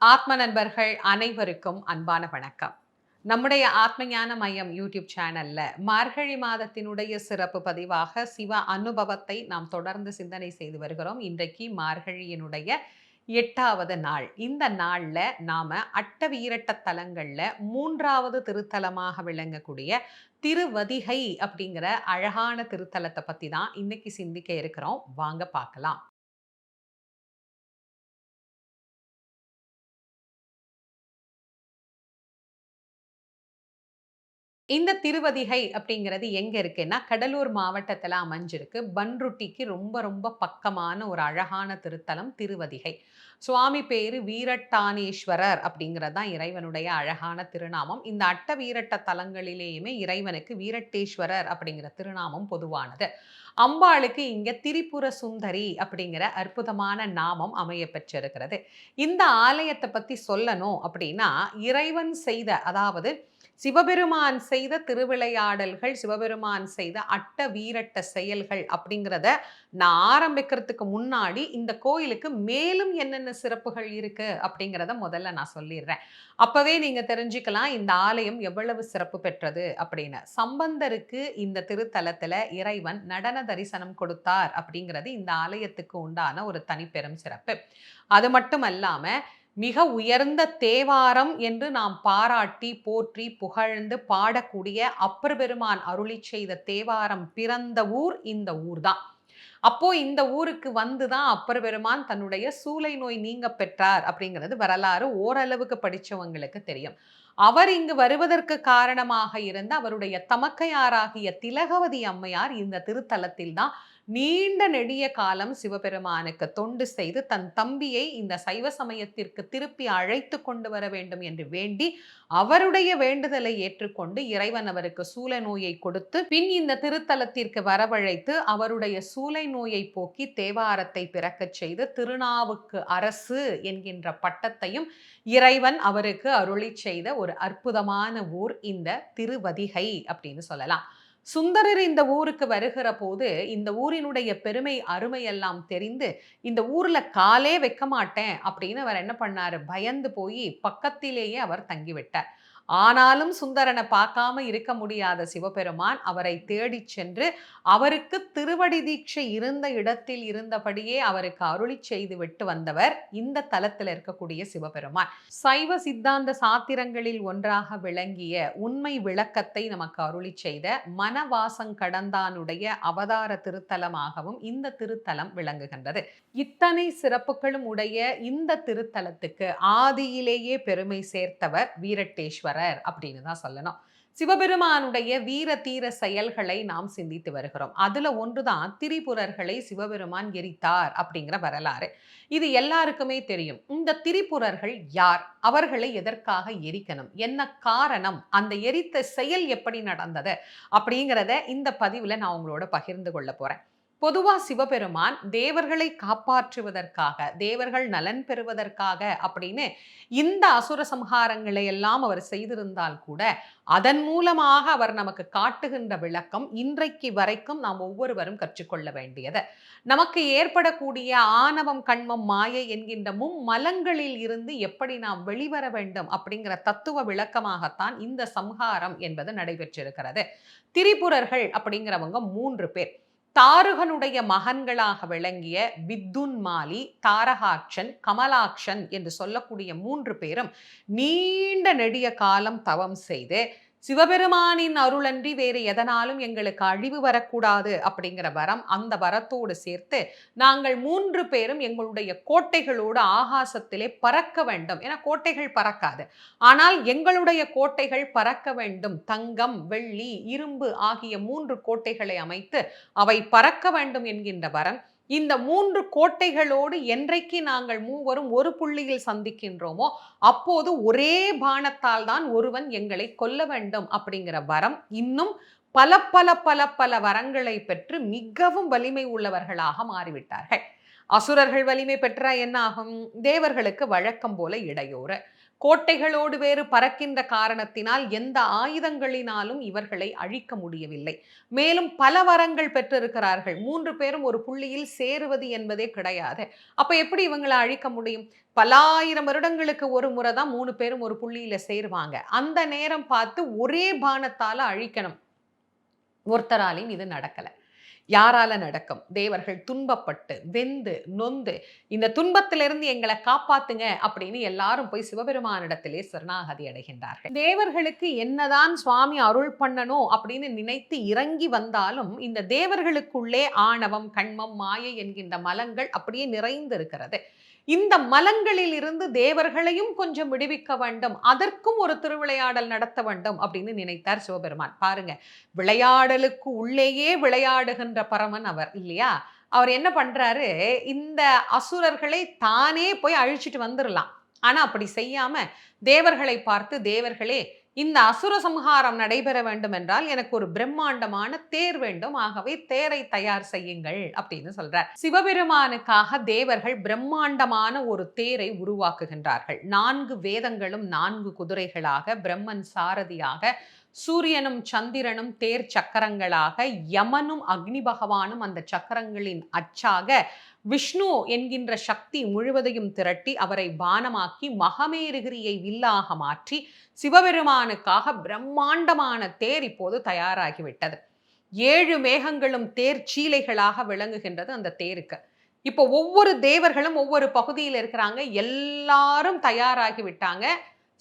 ஆத்ம நண்பர்கள் அனைவருக்கும் அன்பான வணக்கம். நம்முடைய ஆத்ம ஞான மையம் யூடியூப் சேனல்ல மார்கழி மாதத்தினுடைய சிறப்பு பதிவாக சிவ அனுபவத்தை நாம் தொடர்ந்து சிந்தனை செய்து வருகிறோம். இன்றைக்கு மார்கழியினுடைய எட்டாவது நாள். இந்த நாளில் நாம் அட்ட வீரட்ட தலங்களில் மூன்றாவது திருத்தலமாக விளங்கக்கூடிய திருவதிகை அப்படிங்கிற அழகான திருத்தலத்தை பற்றி தான் இன்னைக்கு சிந்திக்க இருக்கிறோம். வாங்க பார்க்கலாம். இந்த திருவதிகை அப்படிங்கிறது எங்கே இருக்குன்னா கடலூர் மாவட்டத்தில் அமைஞ்சிருக்கு. பன்ருட்டிக்கு ரொம்ப ரொம்ப பக்கமான ஒரு அழகான திருத்தலம் திருவதிகை. சுவாமி பேரு வீரட்டானேஸ்வரர் அப்படிங்கிறது தான் இறைவனுடைய அழகான திருநாமம். இந்த அட்ட வீரட்ட தலங்களிலேயுமே இறைவனுக்கு வீரட்டேஸ்வரர் அப்படிங்கிற திருநாமம் பொதுவானது. அம்பாளுக்கு இங்கே திரிபுர சுந்தரி அப்படிங்கிற அற்புதமான நாமம் அமைய பெற்றிருக்கிறது. இந்த ஆலயத்தை பற்றி சொல்லணும் அப்படின்னா இறைவன் செய்த அதாவது சிவபெருமான் செய்த திருவிளையாடல்கள் சிவபெருமான் செய்த அட்ட வீரட்ட செயல்கள் அப்படிங்கிறத நான் ஆரம்பிக்கிறதுக்கு முன்னாடி இந்த கோயிலுக்கு மேலும் என்னென்ன சிறப்புகள் இருக்கு அப்படிங்கிறத முதல்ல நான் சொல்லிடுறேன். அப்பவே நீங்க தெரிஞ்சுக்கலாம் இந்த ஆலயம் எவ்வளவு சிறப்பு பெற்றது அப்படின்னு. சம்பந்தருக்கு இந்த திருத்தலத்துல இறைவன் நடன தரிசனம் கொடுத்தார் அப்படிங்கிறது இந்த ஆலயத்துக்கு உண்டான ஒரு தனிப்பெரும் சிறப்பு. அது மட்டும் அல்லாமல் மிக உயர்ந்த தேவாரம் என்று நாம் பாராட்டி போற்றி புகழ்ந்து பாடக்கூடிய அப்பர் பெருமான் அருளி செய்த தேவாரம் பிறந்த ஊர் இந்த ஊர் தான் அப்போ இந்த ஊருக்கு வந்து தான் அப்பர் பெருமான் தன்னுடைய சூளை நோய் நீங்க பெற்றார் அப்படிங்கிறது வரலாறு ஓரளவுக்கு படித்தவங்களுக்கு தெரியும். அவர் இங்கு வருவதற்கு காரணமாக இருந்த அவருடைய தமக்கையாராகிய திலகவதி அம்மையார் இந்த திருத்தலத்தில் தான் நீண்ட நெடிய காலம் சிவபெருமானுக்கு தொண்டு செய்து தன் தம்பியை இந்த சைவ சமயத்திற்கு திருப்பி அழைத்து கொண்டு வர வேண்டும் என்று வேண்டி அவருடைய வேண்டுதலை ஏற்றுக்கொண்டு இறைவன் அவருக்கு சூளை நோயை கொடுத்து பின் இந்த திருத்தலத்திற்கு வரவழைத்து அவருடைய சூளை நோயை போக்கி தேவாரத்தை பிறக்கச் செய்து திருநாவுக்கு அரசு என்கின்ற பட்டத்தையும் இறைவன் அவருக்கு அருளி செய்த ஒரு அற்புதமான ஊர் இந்த திருவதிகை அப்படின்னு சொல்லலாம். சுந்தரர் இந்த ஊருக்கு வருகிற போது இந்த ஊரினுடைய பெருமை அருமை எல்லாம் தெரிந்து இந்த ஊர்ல காலே வைக்க மாட்டேன் அப்படின்னு அவர் என்ன பண்ணாரு? பயந்து போய் பக்கத்திலேயே அவர் தங்கிவிட்டார். ஆனாலும் சுந்தரனை பார்க்காம இருக்க முடியாத சிவபெருமான் அவரை தேடி சென்று அவருக்கு திருவடி தீட்சை இருந்த இடத்தில் இருந்தபடியே அவருக்கு அருளி செய்து விட்டு வந்தவர் இந்த தலத்தில் இருக்கக்கூடிய சிவபெருமான். சைவ சித்தாந்த சாத்திரங்களில் ஒன்றாக விளங்கிய உண்மை விளக்கத்தை நமக்கு அருளி செய்த மனவாசங்கடந்தானுடைய அவதார திருத்தலமாகவும் இந்த திருத்தலம் விளங்குகின்றது. இத்தனை சிறப்புகளும் உடைய இந்த திருத்தலத்துக்கு ஆதியிலேயே பெருமை சேர்த்தவர் வீரட்டேஸ்வரர். ஈஸ்வரர் அப்படின்னு தான் சொல்லணும். சிவபெருமானுடைய வீர தீர செயல்களை நாம் சிந்தித்து வருகிறோம். அதுல ஒன்றுதான் திரிபுரர்களை சிவபெருமான் எரித்தார் அப்படிங்கிற வரலாறு. இது எல்லாருக்குமே தெரியும். இந்த திரிபுரர்கள் யார்? அவர்களை எதற்காக எரிக்கணும்? என்ன காரணம்? அந்த எரித்த செயல் எப்படி நடந்தது? அப்படிங்கிறத இந்த பதிவுல நான் உங்களோட பகிர்ந்து கொள்ள போறேன். பொதுவா சிவபெருமான் தேவர்களை காப்பாற்றுவதற்காக தேவர்கள் நலன் பெறுவதற்காக அப்படின்னு இந்த அசுர சம்ஹாரங்களை எல்லாம் அவர் செய்திருந்தால் கூட அதன் மூலமாக அவர் நமக்கு காட்டுகின்ற விளக்கம் இன்றைக்கு வரைக்கும் நாம் ஒவ்வொருவரும் கற்றுக்கொள்ள வேண்டியது. நமக்கு ஏற்படக்கூடிய ஆணவம் கண்மம் மாயை என்கின்ற மும்மலங்களில் இருந்து எப்படி நாம் வெளிவர வேண்டும் அப்படிங்கிற தத்துவ விளக்கமாகத்தான் இந்த சம்ஹாரம் என்பது நடைபெற்றிருக்கிறது. திரிபுரர்கள் அப்படிங்கிறவங்க மூன்று பேர். தாருகனுடைய மகன்களாக விளங்கிய வித்துன்மாலி தாரகாட்சன் கமலாட்சன் என்று சொல்லக்கூடிய மூன்று பேரும் நீண்ட நெடிய காலம் தவம் செய்து சிவபெருமானின் அருளன்றி வேறு எதனாலும் எங்களுக்கு அழிவு வரக்கூடாது அப்படிங்கிற வரம் அந்த வரத்தோடு சேர்த்து நாங்கள் மூன்று பேரும் எங்களுடைய கோட்டைகளோடு ஆகாசத்திலே பறக்க வேண்டும். ஏன்னா கோட்டைகள் பறக்காது. ஆனால் எங்களுடைய கோட்டைகள் பறக்க வேண்டும். தங்கம் வெள்ளி இரும்பு ஆகிய மூன்று கோட்டைகளை அமைத்து அவை பறக்க வேண்டும் என்கின்ற வரம் இந்த மூன்று கோட்டைகளோடு என்றைக்கு நாங்கள் மூவரும் ஒரு புள்ளியில் சந்திக்கின்றோமோ அப்போது ஒரே பானத்தால் தான் ஒருவன் எங்களை கொல்ல வேண்டும் அப்படிங்கிற வரம் இன்னும் பல பல பல பல வரங்களை பெற்று மிகவும் வலிமை உள்ளவர்களாக மாறிவிட்டார்கள். அசுரர்கள் வலிமை பெற்றா என்ன ஆகும்? தேவர்களுக்கு வழக்கம் போல இடையூறு. கோட்டைகளோடு வேறு பறக்கின்ற காரணத்தினால் எந்த ஆயுதங்களினாலும் இவர்களை அழிக்க முடியவில்லை. மேலும் பல வரங்கள் பெற்றிருக்கிறார்கள். மூன்று பேரும் ஒரு புள்ளியில் சேருவது என்பதே கிடையாது. அப்ப எப்படி இவங்களை அழிக்க முடியும்? பலாயிரம் வருடங்களுக்கு ஒரு முறை தான் மூணு பேரும் ஒரு புள்ளியில சேருவாங்க. அந்த நேரம் பார்த்து ஒரே பானத்தால அழிக்கணும். ஒருத்தராலையும் இது நடக்கலை. யாரால நடக்கும்? தேவர்கள் துன்பப்பட்டு வெந்து நொந்து இந்த துன்பத்திலிருந்து எங்களை காப்பாத்துங்க அப்படின்னு எல்லாரும் போய் சிவபெருமானிடத்திலே சரணாகதி அடைகின்றார்கள். தேவர்களுக்கு என்னதான் சுவாமி அருள் பண்ணணும் அப்படின்னு நினைத்து இறங்கி வந்தாலும் இந்த தேவர்களுக்குள்ளே ஆணவம் கண்மம் மாயை என்கின்ற மலங்கள் அப்படியே நிறைந்து இருக்கிறது இந்த மலங்களில் இருந்து தேவர்களையும் கொஞ்சம் விடுவிக்க வேண்டும். அதற்கும் ஒரு திருவிளையாடல் நடத்த வேண்டும் அப்படின்னு நினைத்தார் சிவபெருமான். பாருங்க விளையாடலுக்கு உள்ளேயே விளையாடுகின்ற பரமன் அவர் இல்லையா? அவர் என்ன பண்றாரு? இந்த அசுரர்களை தானே போய் அழிச்சிட்டு வந்துடலாம் ஆனா அப்படி செய்யாம தேவர்களை பார்த்து தேவர்களே இந்த அசுர சம்ஹாரம் நடைபெற வேண்டும் என்றால் எனக்கு ஒரு பிரம்மாண்டமான தேர் வேண்டும். ஆகவே தேரை தயார் செய்யுங்கள் அப்படின்னு சொல்றார். சிவபெருமானுக்காக தேவர்கள் பிரம்மாண்டமான ஒரு தேரை உருவாக்குகின்றார்கள். நான்கு வேதங்களும் நான்கு குதிரைகளாக பிரம்மன் சாரதியாக சூரியனும் சந்திரனும் தேர் சக்கரங்களாக யமனும் அக்னி பகவானும் அந்த சக்கரங்களின் அச்சாக விஷ்ணு என்கின்ற சக்தி முழுவதையும் திரட்டி அவரை பானமாக்கி மகமேருகிரியை வில்லாக மாற்றி சிவபெருமானுக்காக பிரம்மாண்டமான தேர் இப்போது தயாராகிவிட்டது. ஏழு மேகங்களும் தேர் சீலைகளாக விளங்குகின்றது அந்த தேருக்கு. இப்போ ஒவ்வொரு தேவர்களும் ஒவ்வொரு பகுதியில் இருக்கிறாங்க. எல்லாரும் தயாராகி விட்டாங்க.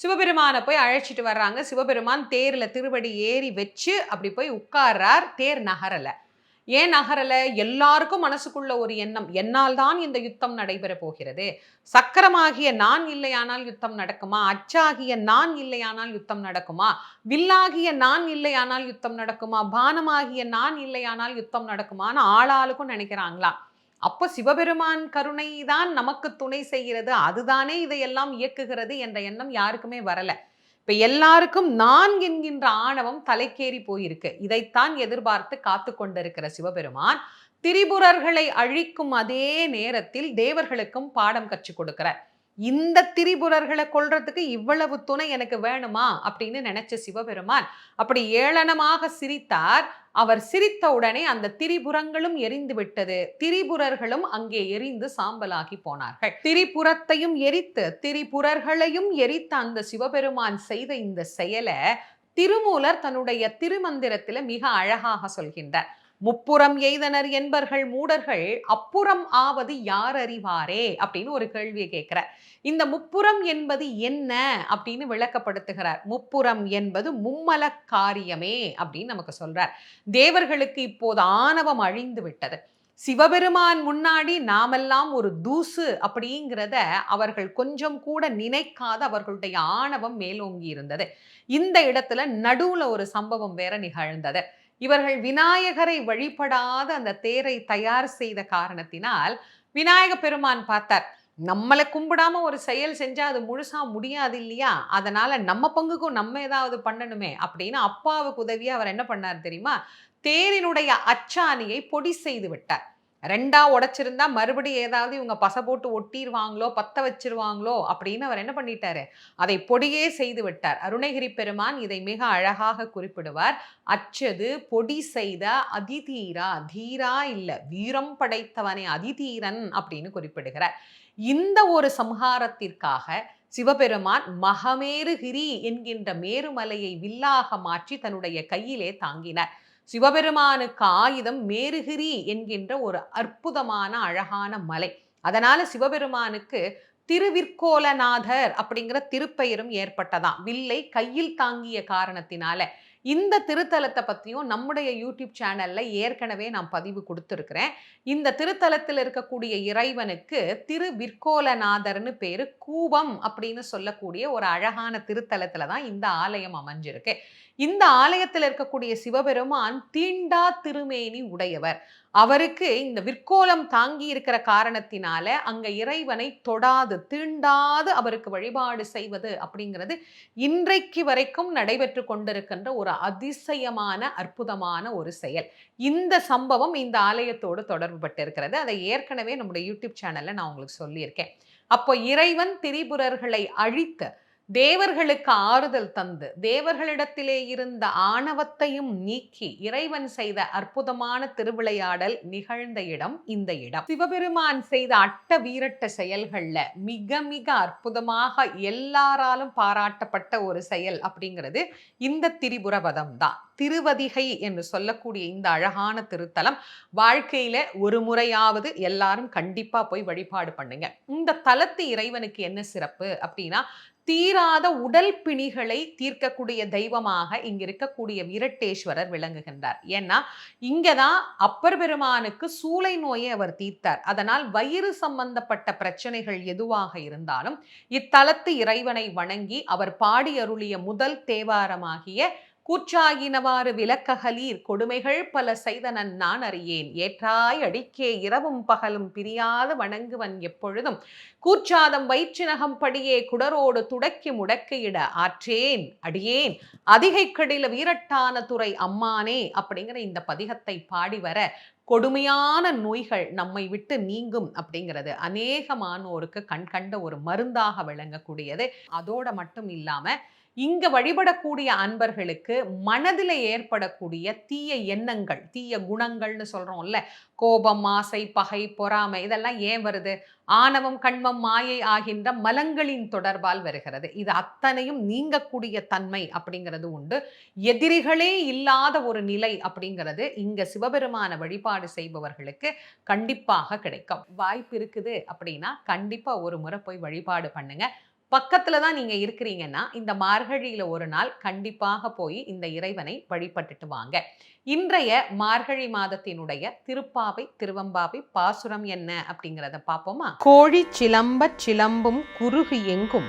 சிவபெருமானை போய் அழைச்சிட்டு வர்றாங்க. சிவபெருமான் தேரில் திருவடி ஏறி வச்சு அப்படி போய் உட்கார்றார். தேர் நகரலை. ஏன் நகரலை? எல்லாருக்கும் மனசுக்குள்ள ஒரு எண்ணம். என்னால் தான் இந்த யுத்தம் நடைபெற போகிறது? சக்கரமாகிய நான் இல்லையானால் யுத்தம் நடக்குமா? அச்சாகிய நான் இல்லையானால் யுத்தம் நடக்குமா? வில்லாகிய நான் இல்லையானால் யுத்தம் நடக்குமா? பானமாகிய நான் இல்லையானால் யுத்தம் நடக்குமான்னு ஆளாளுக்கும் நினைக்கிறாங்களா? அப்போ சிவபெருமான் கருணை தான் நமக்கு துணை செய்கிறது. அதுதானே இதையெல்லாம் இயக்குகிறது என்ற எண்ணம் யாருக்குமே வரலை. இப்ப எல்லாருக்கும் நான் என்கின்ற ஆணவம் தலைக்கேறி போயிருக்கு. இதைத்தான் எதிர்பார்த்து காத்து கொண்டிருக்கிற சிவபெருமான் திரிபுரர்களை அழிக்கும் அதே நேரத்தில் தேவர்களுக்கும் பாடம் கற்றுக் கொடுக்கிறார். இந்த திரிபுரர்களை கொள்றதுக்கு இவ்வளவு துணை எனக்கு வேணுமா? அப்படின்னு நினைச்ச சிவபெருமான் அப்படி ஏளனமாக சிரித்தார். அவர் சிரித்த உடனே அந்த திரிபுரங்களும் எரிந்து விட்டது திரிபுரர்களும் அங்கே எரிந்து சாம்பலாகி போனார்கள். திரிபுரத்தையும் எரித்து திரிபுரர்களையும் எரித்த அந்த சிவபெருமான் செய்த இந்த செயலை திருமூலர் தன்னுடைய திருமந்திரத்தில் மிக அழகாக சொல்கின்றார். முப்புறம் எய்தனர் என்பர்கள் மூடர்கள் அப்புறம் ஆவது யார் அறிவாரே? அப்படின்னு ஒரு கேள்வியை கேட்கிறார். இந்த முப்புறம் என்பது என்ன? அப்படின்னு விளக்கப்படுத்துகிறார். முப்புறம் என்பது மும்மல காரியமே அப்படின்னு நமக்கு சொல்றார். தேவர்களுக்கு இப்போது ஆணவம் அழிந்து விட்டது. சிவபெருமான் முன்னாடி நாமெல்லாம் ஒரு தூசு அப்படிங்கிறத அவர்கள் கொஞ்சம் கூட நினைக்காத அவர்களுடைய ஆணவம் மேலோங்கி இருந்தது. இந்த இடத்துல நடுவுல ஒரு சம்பவம் வேற நிகழ்ந்தது. இவர்கள் விநாயகரை வழிபடாத அந்த தேரை தயார் செய்த காரணத்தினால் விநாயக பெருமான் பார்த்தார் நம்மளை கும்பிடாம ஒரு செயல் செஞ்சா அது முழுசா முடியாது இல்லையா? அதனால நம்ம பங்குக்கும் நம்ம ஏதாவது பண்ணணுமே அப்படின்னு அப்பாவுக்கு உதவியாக அவர் என்ன பண்ணார் தெரியுமா? தேரினுடைய அச்சாணியை பொடி செய்து விட்டார். ரெண்டா உடைச்சிருந்தா மறுபடியும் ஏதாவது இவங்க பசை போட்டு ஒட்டிடுவாங்களோ பத்த வச்சிருவாங்களோ அப்படின்னு அவர் என்ன பண்ணிட்டாரு? அதை பொடியே செய்து விட்டார். அருணகிரி பெருமான் இதை மிக அழகாக குறிப்பிடுவார். அச்சது பொடி செய்த அதிதீரா தீரா இல்லை வீரம் படைத்தவனே அதிதீரன் அப்படின்னு குறிப்பிடுகிறார். இந்த ஒரு சம்ஹாரத்திற்காக சிவபெருமான் மகமேருகிரி என்கின்ற மேருமலையை வில்லாக மாற்றி தன்னுடைய கையிலே தாங்கினார். சிவபெருமானுக்கு ஆயுதம் மேருகிரி என்கின்ற ஒரு அற்புதமான அழகான மலை. அதனால சிவபெருமானுக்கு திருவிற்கோலநாதர் அப்படிங்கிற திருப்பெயரும் ஏற்பட்டதாம். வில்லை கையில் தாங்கிய காரணத்தினால இந்த திருத்தலத்தை பற்றியும் நம்முடைய யூடியூப் சேனலில் ஏற்கனவே நான் பதிவு கொடுத்துருக்குறேன். இந்த திருத்தலத்தில் இருக்கக்கூடிய இறைவனுக்கு திரு விற்கோலநாதர்னு பேர் கூபம் அப்படின்னு சொல்லக்கூடிய ஒரு அழகான திருத்தலத்தில் தான் இந்த ஆலயம் அமைஞ்சிருக்கு. இந்த ஆலயத்தில் இருக்கக்கூடிய சிவபெருமான் தீண்டா திருமேனி உடையவர். அவருக்கு இந்த விற்கோலம் தாங்கி இருக்கிற காரணத்தினால அங்க இறைவனை தொடாது தீண்டாது அவருக்கு வழிபாடு செய்வது அப்படிங்கிறது இன்றைக்கு வரைக்கும் நடைபெற்று கொண்டிருக்கின்ற ஒரு அதிசயமான அற்புதமான ஒரு செயல். இந்த சம்பவம் இந்த ஆலயத்தோடு தொடர்பு பட்டிருக்கிறது அதை ஏற்கனவே நம்முடைய யூடியூப் சேனல்ல நான் உங்களுக்கு சொல்லியிருக்கேன். அப்போ இறைவன் திரிபுரர்களை அழித்து தேவர்களுக்கு ஆறுதல் தந்து தேவர்களிடத்திலே இருந்த ஆணவத்தையும் நீக்கி இறைவன் செய்த அற்புதமான திருவிளையாடல் நிகழ்ந்த இடம் இந்த இடம். சிவபெருமான் செய்த அட்ட வீரட்ட செயல்கள்ல மிக மிக அற்புதமாக எல்லாராலும் பாராட்டப்பட்ட ஒரு செயல் அப்படிங்கிறது இந்த திரிபுரபதம் தான். திருவதிகை என்று சொல்லக்கூடிய இந்த அழகான திருத்தலம் வாழ்க்கையில ஒரு முறையாவது எல்லாரும் கண்டிப்பா போய் வழிபாடு பண்ணுங்க. இந்த தலத்து இறைவனுக்கு என்ன சிறப்பு அப்படின்னா தீராத உடல் பிணிகளை தீர்க்கக்கூடிய தெய்வமாக இங்க இருக்கக்கூடிய விரட்டேஸ்வரர் விளங்குகின்றார். ஏன்னா இங்கதான் அப்பர் பெருமானுக்கு சூளை நோயை அவர் தீர்த்தார். அதனால் வயிறு சம்பந்தப்பட்ட பிரச்சனைகள் எதுவாக இருந்தாலும் இத்தலத்து இறைவனை வணங்கி அவர் பாடி அருளிய முதல் தேவாரமாகிய கூற்றாயினவாறு விலக்ககலீர் கொடுமைகள் பல செய்தனன் நான் அறியேன். ஏற்றாய் அடிக்கே இரவும் பகலும் பிரியாது வணங்குவன் எப்பொழுதும். கூற்றாதம் வயிற்றினகம் படியே குடரோடு துடக்கி முடக்கையிட ஆற்றேன் அடியேன். அதிகை கடில வீரட்டான துறை அம்மானே அப்படிங்கிற இந்த பதிகத்தை பாடி வர கொடுமையான நோய்கள் நம்மை விட்டு நீங்கும் அப்படிங்கிறது அநேகமானோருக்கு கண்கண்ட ஒரு மருந்தாக விளங்கக்கூடியது. அதோட மட்டும் இல்லாம இங்க வழிபடக்கூடிய அன்பர்களுக்கு மனதில் ஏற்படக்கூடிய தீய எண்ணங்கள் தீய குணங்கள்னு சொல்றோம்ல. கோபம் ஆசை பகை பொறாமை இதெல்லாம் ஏன் வருது? ஆணவம் கண்மம் மாயை ஆகின்ற மலங்களின் தொடர்பால் வருகிறது. இது அத்தனையும் நீங்கக்கூடிய தன்மை அப்படிங்கிறது உண்டு. எதிரிகளே இல்லாத ஒரு நிலை அப்படிங்கிறது இங்க சிவபெருமான வழிபாடு செய்பவர்களுக்கு கண்டிப்பாக கிடைக்கும். வாய்ப்பு இருக்குது அப்படின்னா கண்டிப்பா ஒரு முறை போய் வழிபாடு பண்ணுங்க. பக்கத்துல தான் நீங்க இருக்கிறீங்கன்னா இந்த மார்கழியில ஒரு நாள் கண்டிப்பாக போய் இந்த இறைவனை வழிபட்டுட்டு வாங்க. இன்றைய மார்கழி மாதத்தினுடைய திருப்பாவை திருவம்பாவை பாசுரம் என்ன அப்படிங்கிறத பார்ப்போமா? கோழி சிலம்ப சிலம்பும் குறுகு எங்கும்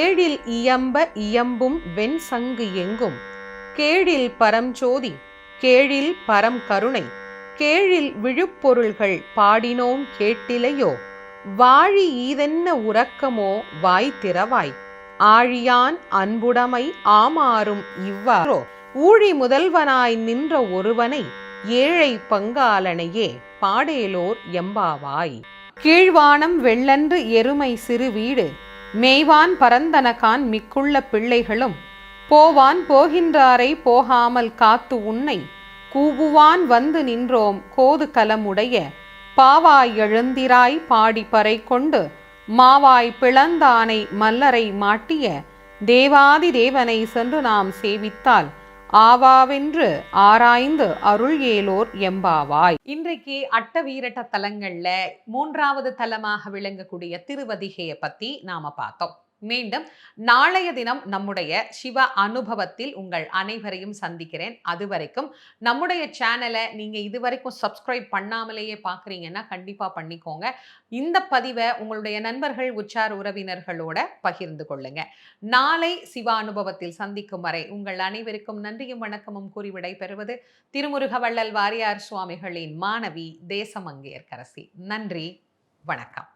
ஏழில் இயம்ப இயம்பும் வெண் சங்கு எங்கும் கேழில் பரஞ்சோதி கேழில் பரம் கருணை கேழில் விழுப்பொருள்கள் பாடினோம் கேட்டிலையோ வாழி ஈதென்ன உறக்கமோ வாய் திறவாய் ஆழியான் அன்புடைமை ஆமாறும் இவ்வாறோ. ஊழி முதல்வனாய் நின்ற ஒருவனை ஏழை பங்காலனையே பாடேலோர் எம்பாவாய். கீழ்வானம் வெள்ளன்று எருமை சிறு வீடு. மேய்வான் பரந்தனகான் மிக்குள்ள பிள்ளைகளும். போவான் போகின்றாரை போகாமல் காத்து உன்னை. கூவுவான் வந்து நின்றோம் கோது கலமுடைய பாவாய் எழுந்திராய் பாடிப்பறை கொண்டு மாவாய் பிளந்தானை மல்லரை மாட்டிய தேவாதி தேவனை சென்று நாம் சேவித்தால் ஆவாவென்று ஆராய்ந்து அருள் ஏலோர் எம்பாவாய். இன்றைக்கு அட்ட வீரட்ட தலங்கள்ல மூன்றாவது தலமாக விளங்கக்கூடிய திருவதிகையை பத்தி நாம பார்த்தோம். மீண்டும் நாளைய தினம் நம்முடைய சிவ அனுபவத்தில் உங்கள் அனைவரையும் சந்திக்கிறேன். அது வரைக்கும் நம்முடைய சேனலை நீங்கள் இது வரைக்கும் சப்ஸ்கிரைப் பண்ணாமலேயே பார்க்குறீங்கன்னா கண்டிப்பாக பண்ணிக்கோங்க. இந்த பதிவை உங்களுடைய நண்பர்கள் உச்சார் உறவினர்களோட பகிர்ந்து கொள்ளுங்க. நாளை சிவ அனுபவத்தில் சந்திக்கும் வரை உங்கள் அனைவருக்கும் நன்றியும் வணக்கமும் கூறி விடைபெறுவது திருமுருக வள்ளல் வாரியார் சுவாமிகளின் மாணவி தேசமங்கேற்கரசி நன்றி வணக்கம்.